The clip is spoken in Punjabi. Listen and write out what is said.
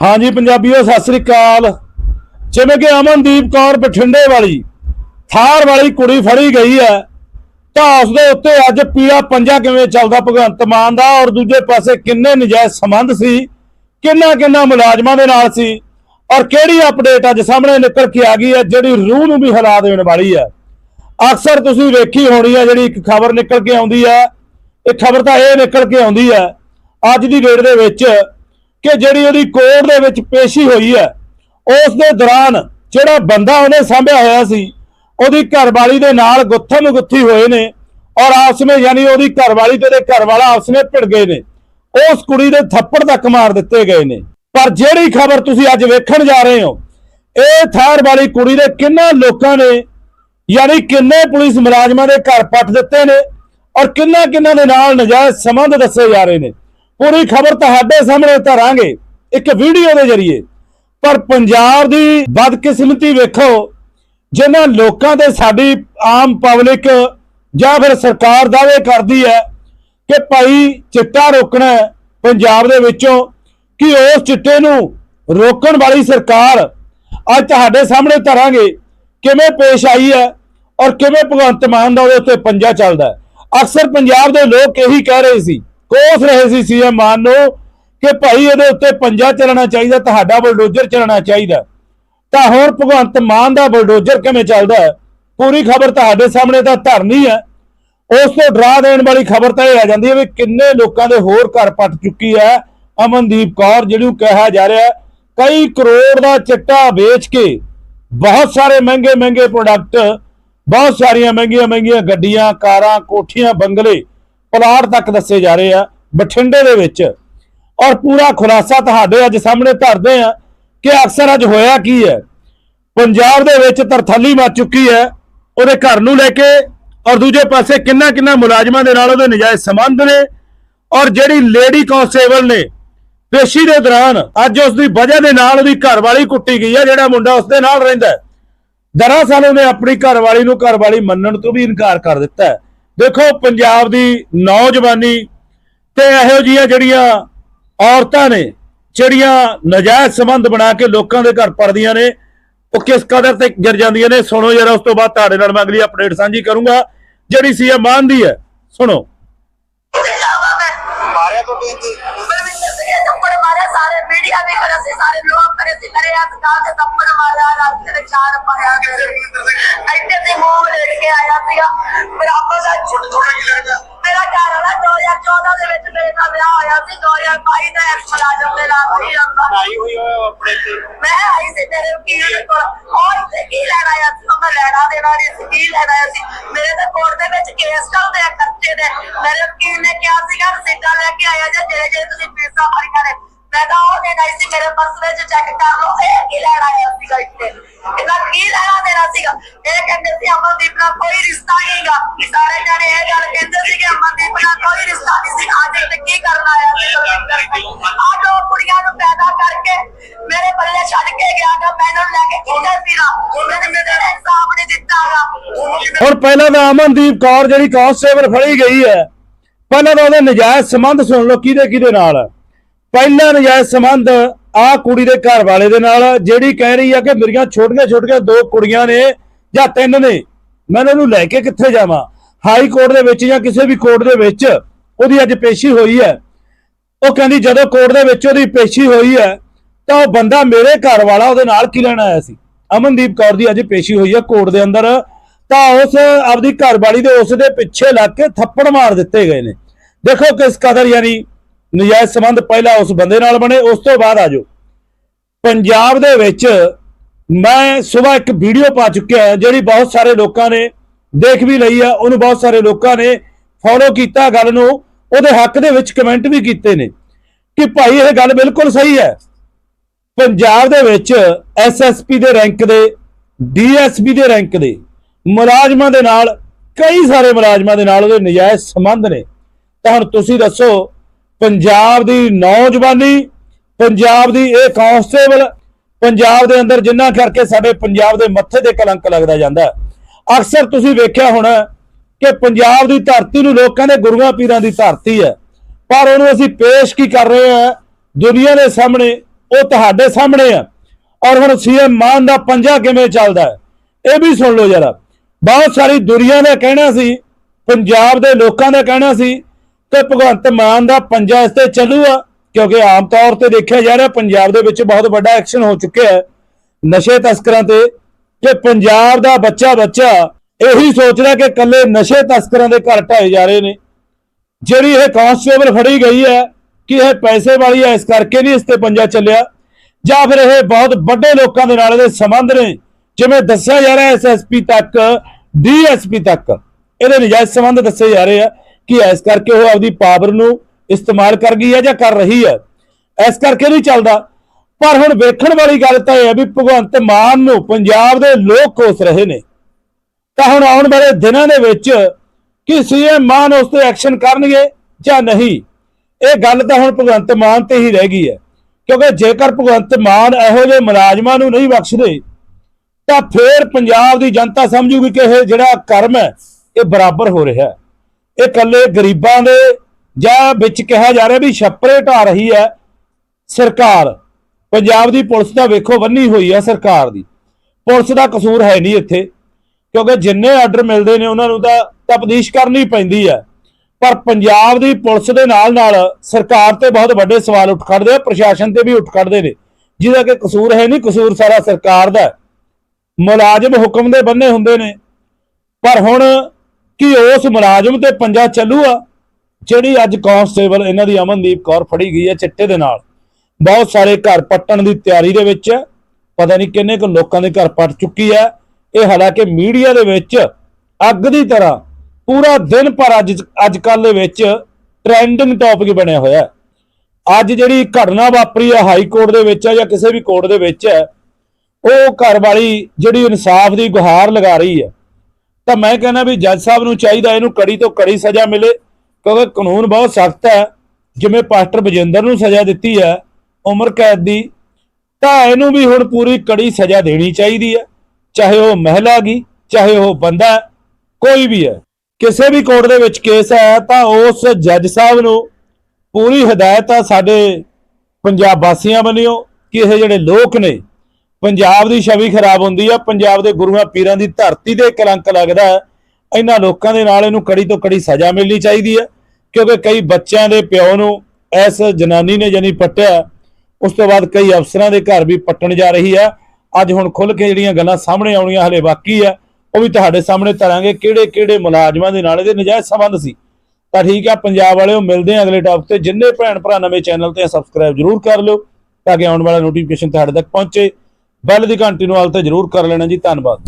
ਹਾਂਜੀ ਪੰਜਾਬੀਓ, ਸਤਿ ਸ੍ਰੀ ਅਕਾਲ। ਜਿਵੇਂ ਕਿ ਅਮਨਦੀਪ ਕੌਰ ਬਠਿੰਡੇ ਵਾਲੀ ਥਾਰ ਵਾਲੀ ਕੁੜੀ ਫੜੀ ਗਈ ਹੈ, ਤਾਂ ਉਸ ਦੇ ਉੱਤੇ ਅੱਜ ਪੀੜਾ ਪੰਜਾ ਕਿਵੇਂ ਚੱਲਦਾ ਭਗਵੰਤ ਮਾਨ ਦਾ ਔਰ ਦੂਜੇ ਪਾਸੇ ਕਿੰਨੇ ਨਜਾਇਜ਼ ਸੰਬੰਧ ਸੀ, ਕਿੰਨਾ ਕਿੰਨਾ ਮੁਲਾਜ਼ਮਾਂ ਦੇ ਨਾਲ ਸੀ, ਔਰ ਕਿਹੜੀ ਅਪਡੇਟ ਅੱਜ ਸਾਹਮਣੇ ਨਿਕਲ ਕੇ ਆ ਗਈ ਹੈ, ਜਿਹੜੀ ਰੂਹ ਨੂੰ ਵੀ ਹਿਲਾ ਦੇਣ ਵਾਲੀ ਹੈ। ਅਕਸਰ ਤੁਸੀਂ ਵੇਖੀ ਹੋਣੀ ਹੈ, ਜਿਹੜੀ ਇੱਕ ਖਬਰ ਨਿਕਲ ਕੇ ਆਉਂਦੀ ਹੈ ਇਹ ਖਬਰ ਤਾਂ ਇਹ ਨਿਕਲ ਕੇ ਆਉਂਦੀ ਹੈ, ਅੱਜ ਦੀ ਡੇਟ ਦੇ ਵਿੱਚ ਕਿ ਜਿਹੜੀ ਉਹਦੀ ਕੋਰਟ ਦੇ ਵਿੱਚ ਪੇਸ਼ੀ ਹੋਈ ਹੈ, ਉਸ ਦੇ ਦੌਰਾਨ ਜਿਹੜਾ ਬੰਦਾ ਉਹਨੇ ਸਾਂਭਿਆ ਹੋਇਆ ਸੀ, ਉਹਦੀ ਘਰਵਾਲੀ ਦੇ ਨਾਲ ਗੁੱਥਮ ਗੁੱਥੀ ਹੋਏ ਨੇ ਔਰ ਆਪਸ ਵਿੱਚ ਯਾਨੀ ਉਹਦੀ ਘਰਵਾਲੀ ਤੇ ਉਹਦੇ ਘਰਵਾਲਾ ਆਪਸ ਵਿੱਚ ਭਿੜ ਗਏ ਨੇ, ਉਸ ਕੁੜੀ ਦੇ ਥੱਪੜ ਤੱਕ ਮਾਰ ਦਿੱਤੇ ਗਏ ਨੇ। ਪਰ ਜਿਹੜੀ ਖਬਰ ਤੁਸੀਂ ਅੱਜ ਵੇਖਣ ਜਾ ਰਹੇ ਹੋ, ਇਹ ਥਾਰ ਵਾਲੀ ਕੁੜੀ ਦੇ ਕਿੰਨਾ ਲੋਕਾਂ ਨੇ, ਯਾਨੀ ਕਿੰਨੇ ਪੁਲਿਸ ਮੁਲਾਜ਼ਮਾਂ ਦੇ ਘਰ ਪੱਟ ਦਿੱਤੇ ਨੇ ਔਰ ਕਿੰਨਾ ਕਿੰਨਾ ਦੇ ਨਾਲ ਨਜਾਇਜ਼ ਸੰਬੰਧ ਦੱਸੇ ਜਾ ਰਹੇ ਨੇ। ਪੂਰੀ ਖਬਰ ਤੁਹਾਡੇ ਸਾਹਮਣੇ ਧਰਾਂਗੇ ਇੱਕ ਵੀਡੀਓ ਦੇ ਜ਼ਰੀਏ। ਪਰ ਪੰਜਾਬ ਦੀ ਬਦਕਿਸਮਤੀ ਵੇਖੋ, ਜਿਨ੍ਹਾਂ ਲੋਕਾਂ ਦੇ ਸਾਡੀ ਆਮ ਪਬਲਿਕ ਜਾਂ ਫਿਰ ਸਰਕਾਰ ਦਾਅਵੇ ਕਰਦੀ ਹੈ ਕਿ ਭਾਈ ਚਿੱਟਾ ਰੋਕਣਾ ਪੰਜਾਬ ਦੇ ਵਿੱਚੋਂ, ਕਿ ਉਸ ਚਿੱਟੇ ਨੂੰ ਰੋਕਣ ਵਾਲੀ ਸਰਕਾਰ ਅੱਜ ਤੁਹਾਡੇ ਸਾਹਮਣੇ ਧਰਾਂਗੇ ਕਿਵੇਂ ਪੇਸ਼ ਆਈ ਹੈ ਔਰ ਕਿਵੇਂ ਭਗਵੰਤ ਮਾਨ ਦਾ ਉਹਦੇ ਉੱਤੇ ਪੰਜਾ ਚੱਲਦਾ ਅਕਸਰ ਪੰਜਾਬ ਦੇ ਲੋਕ ਇਹੀ ਕਹਿ ਰਹੇ ਸੀ ਕੋਸ ਰਹੇ ਸੀ ਸੀਐਮ ਮਾਨ ਨੂੰ ਕਿ ਭਾਈ ਇਹਦੇ ਉੱਤੇ ਪੰਜਾ ਚੱਲਣਾ ਚਾਹੀਦਾ, ਤੁਹਾਡਾ ਬਲਡੋਜ਼ਰ ਚੱਲਣਾ ਚਾਹੀਦਾ। ਤਾਂ ਹੁਣ ਭਗਵੰਤ ਮਾਨ ਦਾ ਬਲਡੋਜ਼ਰ ਕਿਵੇਂ ਚੱਲਦਾ ਪੂਰੀ ਖਬਰ ਤੁਹਾਡੇ ਸਾਹਮਣੇ ਤਾਂ ਧਰਨੀ ਹੈ। ਉਸ ਤੋਂ ਡਰਾ ਦੇਣ ਵਾਲੀ ਖਬਰ ਤਾਂ ਇਹ ਆ ਜਾਂਦੀ ਹੈ ਵੀ ਕਿੰਨੇ ਲੋਕਾਂ ਦੇ ਹੋਰ ਘਰ ਪੱਟ ਚੁੱਕੀ ਹੈ ਅਮਨਦੀਪ ਕੌਰ, ਜਿਹਨੂੰ ਕਿਹਾ ਜਾ ਰਿਹਾ ਕਈ ਕਰੋੜ ਦਾ ਚਿੱਟਾ ਵੇਚ ਕੇ ਬਹੁਤ ਸਾਰੇ ਮਹਿੰਗੇ ਮਹਿੰਗੇ ਪ੍ਰੋਡਕਟ ਬਹੁਤ ਸਾਰੀਆਂ ਮਹਿੰਗੀਆਂ ਮਹਿੰਗੀਆਂ ਗੱਡੀਆਂ, ਕਾਰਾਂ, ਕੋਠੀਆਂ, ਬੰਗਲੇ ਪਲਾਟ ਤੱਕ ਦੱਸੇ ਜਾ ਰਹੇ ਆ, ਬਠਿੰਡੇ ਦੇ ਵਿੱਚ। ਔਰ ਪੂਰਾ ਖੁਲਾਸਾ ਤੁਹਾਡੇ ਅੱਜ ਸਾਹਮਣੇ ਧਰਦੇ ਆ ਕਿ ਅਕਸਰ ਅੱਜ ਹੋਇਆ ਕੀ ਹੈ। ਪੰਜਾਬ ਦੇ ਵਿੱਚ ਤਰਥੱਲੀ ਮਚ ਚੁੱਕੀ ਹੈ, ਉਹਦੇ ਘਰ ਨੂੰ ਲੈ ਕੇ ਔਰ ਦੂਜੇ ਪਾਸੇ ਕਿੰਨਾ ਕਿੰਨਾ ਮੁਲਾਜ਼ਮਾਂ ਦੇ ਨਾਲ ਉਹਦੇ ਨਜਾਇਜ਼ ਸੰਬੰਧ ਨੇ ਔਰ ਜਿਹੜੀ ਲੇਡੀ ਕਾਂਸਟੇਬਲ ਨੇ ਪੇਸ਼ੀ ਦੇ ਦੌਰਾਨ ਅੱਜ ਉਸ ਦੀ ਵਜ੍ਹਾ ਦੇ ਨਾਲ ਉਹਦੀ ਘਰਵਾਲੀ ਕੁੱਟੀ ਗਈ ਹੈ, ਜਿਹੜਾ ਮੁੰਡਾ ਉਸ ਦੇ ਨਾਲ ਰਹਿੰਦਾ ਦਰਅਸਲ ਉਹਨੇ ਆਪਣੀ ਘਰਵਾਲੀ ਨੂੰ ਘਰਵਾਲੀ ਮੰਨਣ ਤੋਂ ਵੀ ਇਨਕਾਰ ਕਰ ਦਿੱਤਾ ਹੈ। ਦੇਖੋ ਪੰਜਾਬ ਦੀ ਨੌਜਵਾਨੀ ਤੇ ਇਹੋ ਜਿਹੀਆਂ ਜਿਹੜੀਆਂ ਔਰਤਾਂ ਨੇ ਜਿਹੜੀਆਂ ਨਜਾਇਜ਼ ਸੰਬੰਧ ਬਣਾ ਕੇ ਲੋਕਾਂ ਦੇ ਘਰ ਪੜਦੀਆਂ ਨੇ ਉਹ ਕਿਸ ਕਦਰ ਤੇ ਗਿਰ ਜਾਂਦੀਆਂ ਨੇ? ਸੁਣੋ ਜਰਾ ਉਸ ਤੋਂ ਬਾਅਦ ਤੁਹਾਡੇ ਨਾਲ ਮੈਂ ਅਗਲੀ ਅਪਡੇਟ ਸਾਂਝੀ ਕਰੂੰਗਾ। ਜਿਹੜੀ ਸੀਐਮ ਮਾਨ ਦੀ ਹੈ ਸੁਣੋ। ਮਾਰਿਆ ਤੋਂ? ਤੇ ਬਲਵਿੰਦਰ ਸਿੰਘ ਨੇ ਥੱਪੜ ਮਾਰਿਆ ਸਾਰੇ ਮੀਡੀਆ ਵੀ ਕਰੇ ਸੀ ਸਾਰੇ ਲੋਕ ਕਰੇ ਸੀ ਮੇਰੇ ਹੱਥ ਕਾਲ ਤੇ ਥੱਪੜ ਮਾਰਿਆ ਰਾਤ ਦੇ ਚਾਰ ਪਾਇਆ ਮੇਰੇ ਇੱਥੇ ਤੇ ਮੂੰਹ ਲੇਟ ਕੇ ਆਇਆ ਸੀਗਾ ਮੇਰਾ ਆਪਾ ਦਾ ਛੁੱਟ ਥੋੜਾ ਕੀ ਲੱਗਦਾ ਮੇਰਾ ਘਰ ਵਾਲਾ 2014 ਦੇ ਵਿੱਚ ਮੇਰੇ ਨਾਲ ਵਿਆਹ ਹੋਇਆ ਸੀ 2022 ਦਾ ਐਕਸ ਮੁਲਾਜ਼ਮ ਦੇ ਨਾਲ ਹੋਈ ਜਾਂਦਾ ਆਈ ਹੋਈ ਹੋਇਆ ਆਪਣੇ ਤੇ ਮੈਂ ਆਈ ਸੀ ਤੇਰੇ ਵਕੀਲ ਦੇ ਕੋਲ ਔਰ ਤੇ ਕੀ ਲੈਣ ਆਇਆ ਸੀ ਉਹ ਮੈਂ ਲੈਣਾ ਦੇਣਾ ਨਹੀਂ ਸੀ, ਕੀ ਲੈਣ ਸੀ। ਮੇਰੇ ਤੇ ਕੋਰਟ ਦੇ ਵਿੱਚ ਕੇਸ ਚੱਲਦੇ ਆ, ਖਰਚੇ ਦੇ। ਮੇਰੇ ਵਕੀਲ ਨੇ ਕਿਹਾ ਸੀਗਾ, ਰਸੀਦਾਂ ਲੈ ਕੇ ਆਇਆ ਜੇ ਜਿਹੜੇ ਜਿਹੜੇ ਤੁਸੀਂ ਫੀਸਾਂ ਭਰੀਆਂ ਨੇ। ਮੈਂ ਤਾਂ ਉਹ ਦੇਣਾ ਹੀ ਸੀ, ਮੇਰੇ ਪਰਸ ਵਿੱਚ ਚੈੱਕ ਕਰ ਲਓ, ਇਹ ਕੀ ਲੈਣਾ ਆਇਆ ਸੀਗਾ ਇੱਥੇ। ਇਹਦਾ ਕੀ ਲੈਣਾ ਦੇਣਾ ਸੀਗਾ? ਇਹ ਕਹਿੰਦੇ ਸੀ, ਅਮਨਦੀਪ ਨਾਲ ਕੋਈ ਹੁਣ ਪਹਿਲਾਂ ਤਾਂ ਅਮਨਦੀਪ ਕੌਰ ਜਿਹੜੀ ਕਾਂਸਟੇਬਲ ਫੜੀ ਗਈ ਹੈ, ਪਹਿਲਾਂ ਤਾਂ ਉਹਦੇ ਨਜਾਇਜ਼ ਸੰਬੰਧ ਸੁਣ ਲਓ ਕਿਹਦੇ ਕਿਹਦੇ ਨਾਲ। ਪਹਿਲਾ ਨਜਾਇਜ਼ ਸੰਬੰਧ ਆ ਕੁੜੀ ਦੇ ਘਰ ਵਾਲੇ ਦੇ ਨਾਲ, ਜਿਹੜੀ ਕਹਿ ਰਹੀ ਆ ਕਿ ਮੇਰੀਆਂ ਛੋਟੀਆਂ ਛੋਟੀਆਂ ਦੋ ਕੁੜੀਆਂ ਨੇ ਜਾਂ ਤਿੰਨ ਨੇ, ਮੈਂ ਉਹਨੂੰ ਲੈ ਕੇ ਕਿੱਥੇ ਜਾਵਾਂ? ਹਾਈ ਕੋਰਟ ਦੇ ਵਿੱਚ ਜਾਂ ਕਿਸੇ ਵੀ ਕੋਰਟ ਦੇ ਵਿੱਚ ਉਹਦੀ ਅੱਜ ਪੇਸ਼ੀ ਹੋਈ ਹੈ। ਉਹ ਕਹਿੰਦੀ ਜਦੋਂ ਕੋਰਟ ਦੇ ਵਿੱਚ ਉਹਦੀ ਪੇਸ਼ੀ ਹੋਈ ਹੈ ਤਾਂ ਉਹ ਬੰਦਾ ਮੇਰੇ ਘਰ ਵਾਲਾ ਉਹਦੇ ਨਾਲ ਕੀ ਲੈਣ ਆਇਆ ਸੀ? ਅਮਨਦੀਪ ਕੌਰ ਦੀ ਅੱਜ ਪੇਸ਼ੀ ਹੋਈ ਹੈ ਕੋਰਟ ਦੇ ਅੰਦਰ। ਤਾਂ ਉਸ ਆਪਦੀ ਘਰਵਾਲੀ ਦੇ ਉਸ ਦੇ ਪਿੱਛੇ ਲੱਗ ਕੇ ਥੱਪੜ ਮਾਰ ਦਿੱਤੇ ਗਏ ਨੇ। ਦੇਖੋ ਕਿਸ ਕਦਰ ਯਾਨੀ ਨਜਾਇਜ਼ ਸੰਬੰਧ ਪਹਿਲਾਂ ਉਸ ਬੰਦੇ ਨਾਲ ਬਣੇ, ਉਸ ਤੋਂ ਬਾਅਦ ਆਜੋ ਪੰਜਾਬ ਦੇ ਵਿੱਚ ਮੈਂ ਸਵੇਰ ਇੱਕ ਵੀਡੀਓ ਪਾ ਚੁੱਕਿਆ ਜਿਹੜੀ ਬਹੁਤ ਸਾਰੇ ਲੋਕਾਂ ਨੇ ਦੇਖ ਵੀ ਲਈ ਆ ਉਹਨੂੰ ਬਹੁਤ ਸਾਰੇ ਲੋਕਾਂ ਨੇ ਫੋਲੋ ਕੀਤਾ ਗੱਲ ਨੂੰ। ਉਹਦੇ ਹੱਕ ਦੇ ਵਿੱਚ ਕਮੈਂਟ ਵੀ ਕੀਤੇ ਨੇ ਕਿ ਭਾਈ ਇਹ ਗੱਲ ਬਿਲਕੁਲ ਸਹੀ ਹੈ। ਪੰਜਾਬ ਦੇ ਵਿੱਚ ਐਸਐਸਪੀ ਦੇ ਰੈਂਕ ਦੇ ਡੀਐਸਪੀ ਦੇ ਰੈਂਕ ਦੇ ਮੁਲਾਜ਼ਮਾਂ ਦੇ ਨਾਲ, ਕਈ ਸਾਰੇ ਮੁਲਾਜ਼ਮਾਂ ਦੇ ਨਾਲ ਉਹਦੇ ਨਜਾਇਜ਼ ਸੰਬੰਧ ਨੇ। ਤਾਂ ਹੁਣ ਤੁਸੀਂ ਦੱਸੋ, ਪੰਜਾਬ ਦੀ ਨੌਜਵਾਨੀ, ਪੰਜਾਬ ਦੀ ਇਹ ਕਾਂਸਟੇਬਲ ਪੰਜਾਬ ਦੇ ਅੰਦਰ ਜਿੰਨਾ ਕਰਕੇ ਸਾਡੇ ਪੰਜਾਬ ਦੇ ਮੱਥੇ ਤੇ ਕਲੰਕ ਲੱਗਦਾ ਜਾਂਦਾ। ਅਕਸਰ ਤੁਸੀਂ ਵੇਖਿਆ ਹੋਣਾ ਕਿ ਪੰਜਾਬ ਦੀ ਧਰਤੀ ਨੂੰ ਲੋਕ ਕਹਿੰਦੇ ਗੁਰੂਆਂ ਪੀਰਾਂ ਦੀ ਧਰਤੀ ਹੈ। ਪਰ ਉਹਨੂੰ ਅਸੀਂ ਪੇਸ਼ ਕੀ ਕਰ ਰਹੇ ਹਾਂ? ਦੁਨੀਆ ਦੇ ਸਾਹਮਣੇ ਉਹ ਤੁਹਾਡੇ ਸਾਹਮਣੇ ਆ। ਔਰ ਹੁਣ ਸੀਐਮ ਮਾਨ ਦਾ ਪੰਜਾ ਕਿਵੇਂ ਚੱਲਦਾ ਹੈ? ਇਹ ਵੀ ਸੁਣ ਲਓ ਜਰਾ। ਬਹੁਤ ਸਾਰੀ ਦੁਨੀਆ ਦਾ ਕਹਿਣਾ ਸੀ, ਪੰਜਾਬ ਦੇ ਲੋਕਾਂ ਦਾ ਕਹਿਣਾ ਸੀ ਕਿ ਭਗਵੰਤ ਮਾਨ ਦਾ ਪੰਜਾ ਇਸ ਤੇ ਚੱਲੂਗਾ ਕਿਉਂਕਿ ਆਮ ਤੌਰ ਤੇ ਦੇਖਿਆ ਜਾ ਰਿਹਾ ਪੰਜਾਬ ਦੇ ਵਿੱਚ ਬਹੁਤ ਵੱਡਾ ਐਕਸ਼ਨ ਹੋ ਚੁੱਕਿਆ ਹੈ। ਨਸ਼ੇ ਤਸਕਰਾਂ ਤੇ ਕਿ ਪੰਜਾਬ ਦਾ ਬੱਚਾ ਬੱਚਾ ਇਹੀ ਸੋਚ ਰਿਹਾ ਕਿ ਕੱਲੇ ਨਸ਼ੇ ਤਸਕਰਾਂ ਦੇ ਘਰ ਢਾਏ ਜਾ ਰਹੇ ਨੇ। ਜਿਹੜੀ ਇਹ ਕਾਂਸਟੇਬਲ ਫੜੀ ਗਈ ਹੈ ਕਿ ਇਹ ਪੈਸੇ ਵਾਲੀ ਹੈ ਇਸ ਕਰਕੇ ਨਹੀਂ ਇਸ ਤੇ ਪੰਜਾ ਚੱਲਿਆ। ਜਾਂ ਫਿਰ ਇਹ ਬਹੁਤ ਵੱਡੇ ਲੋਕਾਂ ਦੇ ਨਾਲ ਇਹਦੇ ਸੰਬੰਧ ਨੇ, ਜਿਵੇਂ ਦੱਸਿਆ ਜਾ ਰਿਹਾ ਐਸਐਸਪੀ ਤੱਕ ਡੀਐਸਪੀ ਤੱਕ। ਇਹਦੇ ਨਜਾਇਜ਼ ਸੰਬੰਧ ਦੱਸੇ ਜਾ ਰਹੇ ਆ ਕਿ ਇਸ ਕਰਕੇ ਉਹ ਆਪਦੀ ਪਾਵਰ ਨੂੰ ਇਸਤੇਮਾਲ ਕਰ ਗਈ ਹੈ ਜਾਂ ਕਰ ਰਹੀ ਹੈ ਇਸ ਕਰਕੇ ਨਹੀਂ ਚੱਲਦਾ। ਪਰ ਹੁਣ ਵੇਖਣ ਵਾਲੀ ਗੱਲ ਤਾਂ ਇਹ ਹੈ ਵੀ ਭਗਵੰਤ ਮਾਨ ਨੂੰ ਪੰਜਾਬ ਦੇ ਲੋਕ ਕੋਸ ਰਹੇ ਨੇ। ਤਾਂ ਹੁਣ ਆਉਣ ਵਾਲੇ ਦਿਨਾਂ ਦੇ ਵਿੱਚ ਕਿ ਸੀਐਮ ਮਾਨ ਉਸ ਤੇ ਐਕਸ਼ਨ ਕਰਨਗੇ ਜਾਂ ਨਹੀਂ? ਇਹ ਗੱਲ ਤਾਂ ਹੁਣ ਭਗਵੰਤ ਮਾਨ ਤੇ ਹੀ ਰਹਿ ਗਈ ਹੈ। ਕਿਉਂਕਿ ਜੇਕਰ ਭਗਵੰਤ ਮਾਨ ਇਹੋ ਜਿਹੇ ਮੁਲਾਜ਼ਮਾਂ ਨੂੰ ਨਹੀਂ ਬਖਸ਼ਦੇ, ਤਾਂ ਫੇਰ ਪੰਜਾਬ ਦੀ ਜਨਤਾ ਸਮਝੂਗੀ ਕਿ ਇਹ ਜਿਹੜਾ ਕਰਮ ਹੈ, ਇਹ ਬਰਾਬਰ ਹੋ ਰਿਹਾ ਹੈ। ਇਹ ਇਕੱਲੇ ਗਰੀਬਾਂ ਦੇ ਜਾਂ ਵਿੱਚ ਕਿਹਾ ਜਾ ਰਿਹਾ ਵੀ ਛੱਪਰੇ ਢਾ ਰਹੀ ਹੈ ਸਰਕਾਰ। ਪੰਜਾਬ ਦੀ ਪੁਲਿਸ ਦਾ ਵੇਖੋ ਬੰਨੀ ਹੋਈ ਹੈ ਸਰਕਾਰ ਦੀ। ਪੁਲਿਸ ਦਾ ਕਸੂਰ ਹੈ ਨਹੀਂ ਇੱਥੇ। ਕਿਉਂਕਿ ਜਿੰਨੇ ਆਰਡਰ ਮਿਲਦੇ ਨੇ, ਉਹਨਾਂ ਨੂੰ ਤਾਂ ਤਪਦੀਸ਼ ਕਰਨੀ ਪੈਂਦੀ ਹੈ। ਪਰ ਪੰਜਾਬ ਦੀ ਪੁਲਿਸ ਦੇ ਨਾਲ ਨਾਲ ਸਰਕਾਰ ਤੇ ਬਹੁਤ ਵੱਡੇ ਸਵਾਲ ਉੱਠ ਖੜਦੇ ਆ, ਪ੍ਰਸ਼ਾਸਨ ਤੇ ਵੀ ਉੱਠ ਖੜਦੇ ਨੇ। ਜਿਹਦਾ ਕਿ ਕਸੂਰ ਹੈ ਨਹੀਂ, ਕਸੂਰ ਸਾਰਾ ਸਰਕਾਰ ਦਾ ਮੁਲਾਜ਼ਮ ਹੁਕਮ ਦੇ ਬੰਨੇ ਹੁੰਦੇ ਨੇ। ਪਰ ਹੁਣ ਕੀ ਉਸ ਮੁਲਾਜ਼ਮ ਤੇ ਪੰਜਾ ਚੱਲੂਆ ਜਿਹੜੀ ਅੱਜ ਕਾਂਸਟੇਬਲ ਇਹਨਾਂ ਦੀ ਅਮਨਦੀਪ ਕੌਰ ਫੜੀ ਗਈ ਹੈ ਚਿੱਟੇ ਦੇ ਨਾਲ। ਬਹੁਤ ਸਾਰੇ ਘਰ ਪੱਟਣ ਦੀ ਤਿਆਰੀ ਦੇ ਵਿੱਚ ਪਤਾ ਨਹੀਂ ਕਿੰਨੇ ਕੁ ਲੋਕਾਂ ਦੇ ਘਰ ਪੱਟ ਚੁੱਕੀ ਹੈ। ਇਹ ਹਾਲਾਂਕਿ ਮੀਡੀਆ ਦੇ ਵਿੱਚ ਅੱਗ ਦੀ ਤਰ੍ਹਾਂ ਪੂਰਾ ਦਿਨ ਪਰ ਅੱਜ ਅੱਜ ਕੱਲ ਦੇ ਵਿੱਚ ਟ੍ਰੈਂਡਿੰਗ ਟੌਪਿਕ ਬਣਿਆ ਹੋਇਆ ਹੈ। ਅੱਜ ਜਿਹੜੀ ਘਟਨਾ ਵਾਪਰੀ ਹੈ ਹਾਈ ਕੋਰਟ ਦੇ ਵਿੱਚ ਹੈ ਜਾਂ ਕਿਸੇ ਵੀ ਕੋਰਟ ਦੇ ਵਿੱਚ ਹੈ ਉਹ ਘਰ ਵਾਲੀ ਜਿਹੜੀ ਇਨਸਾਫ ਦੀ ਗੁਹਾਰ ਲਗਾ ਰਹੀ ਹੈ। ਤਾਂ ਮੈਂ ਕਹਿੰਦਾ ਵੀ ਜੱਜ ਸਾਹਿਬ ਨੂੰ ਚਾਹੀਦਾ ਇਹਨੂੰ ਕੜੀ ਤੋਂ ਕੜੀ ਸਜ਼ਾ ਮਿਲੇ ਕਿਉਂਕਿ ਕਾਨੂੰਨ ਬਹੁਤ ਸਖਤ ਹੈ। ਜਿਵੇਂ ਪਾਸਟਰ ਬਜਿੰਦਰ ਨੂੰ ਸਜ਼ਾ ਦਿੱਤੀ ਹੈ ਉਮਰ ਕੈਦ ਦੀ ਤਾਂ ਇਹਨੂੰ ਵੀ ਹੁਣ ਪੂਰੀ ਕੜੀ ਸਜ਼ਾ ਦੇਣੀ ਚਾਹੀਦੀ ਹੈ। ਚਾਹੇ ਉਹ ਮਹਿਲਾ ਗਈ ਚਾਹੇ ਉਹ ਬੰਦਾ ਹੈ, ਕੋਈ ਵੀ ਹੈ। ਕਿਸੇ ਵੀ ਕੋਰਟ ਦੇ ਵਿੱਚ ਕੇਸ ਹੈ ਤਾਂ ਉਸ ਜੱਜ ਸਾਹਿਬ ਨੂੰ ਪੂਰੀ ਹਦਾਇਤ ਆ ਸਾਡੇ ਪੰਜਾਬ ਵਾਸੀਆਂ ਵੱਲੋਂ ਕਿ ਇਹ ਜਿਹੜੇ ਲੋਕ ਨੇ, ਪੰਜਾਬ ਦੀ ਛਵੀ ਖਰਾਬ ਹੁੰਦੀ ਆ, ਪੰਜਾਬ ਦੇ ਗੁਰੂਆਂ ਪੀਰਾਂ ਦੀ ਧਰਤੀ ਤੇ ਕਲੰਕ ਲੱਗਦਾ ਹੈ, ਇਹਨਾਂ ਲੋਕਾਂ ਦੇ ਨਾਲ ਇਹਨੂੰ ਕੜੀ ਤੋਂ ਕੜੀ ਸਜ਼ਾ ਮਿਲਣੀ ਚਾਹੀਦੀ ਹੈ, ਕਿਉਂਕਿ ਕਈ ਬੱਚਿਆਂ ਦੇ ਪਿਓ ਨੂੰ ਇਸ ਜਨਾਨੀ ਨੇ ਜਨੀ ਪੱਟਿਆ, ਉਸ ਤੋਂ ਬਾਅਦ ਕਈ ਅਫਸਰਾਂ ਦੇ ਘਰ ਵੀ ਪੱਟਣ ਜਾ ਰਹੀ ਆ, ਅੱਜ ਹੁਣ ਖੁੱਲ ਕੇ ਜਿਹੜੀਆਂ ਗੱਲਾਂ ਸਾਹਮਣੇ ਆਉਣੀਆਂ ਹਲੇ ਬਾਕੀ ਆ ਉਹ ਵੀ ਤੁਹਾਡੇ ਸਾਹਮਣੇ ਤਰਾਂਗੇ ਕਿਹੜੇ ਕਿਹੜੇ ਮੁਲਾਜ਼ਮਾਂ ਦੇ ਨਾਲ ਇਹਦੇ ਨਜਾਇਜ਼ ਸੰਬੰਧ ਸੀ। ਤਾਂ ਠੀਕ ਆ, ਪੰਜਾਬ ਵਾਲਿਓ ਮਿਲਦੇ ਆ ਅਗਲੇ ਟਾਪਿਕ ਤੇ। ਜਿੰਨੇ ਭੈਣ ਭਰਾ ਨਵੇਂ ਚੈਨਲ ਤੇ ਸਬਸਕ੍ਰਾਈਬ ਜਰੂਰ ਕਰ ਲਿਓ ਤਾਂ ਕਿ ਆਉਣ ਵਾਲਾ ਨੋਟੀਫਿਕੇਸ਼ਨ ਤੁਹਾਡੇ ਤੱਕ ਪਹੁੰਚੇ। ਬੈਲ ਦੀ ਘੰਟੀ ਨੂੰ ਹਾਲ ਤੇ ਜਰੂਰ ਕਰ ਲੈਣਾ ਜੀ। ਧੰਨਵਾਦ।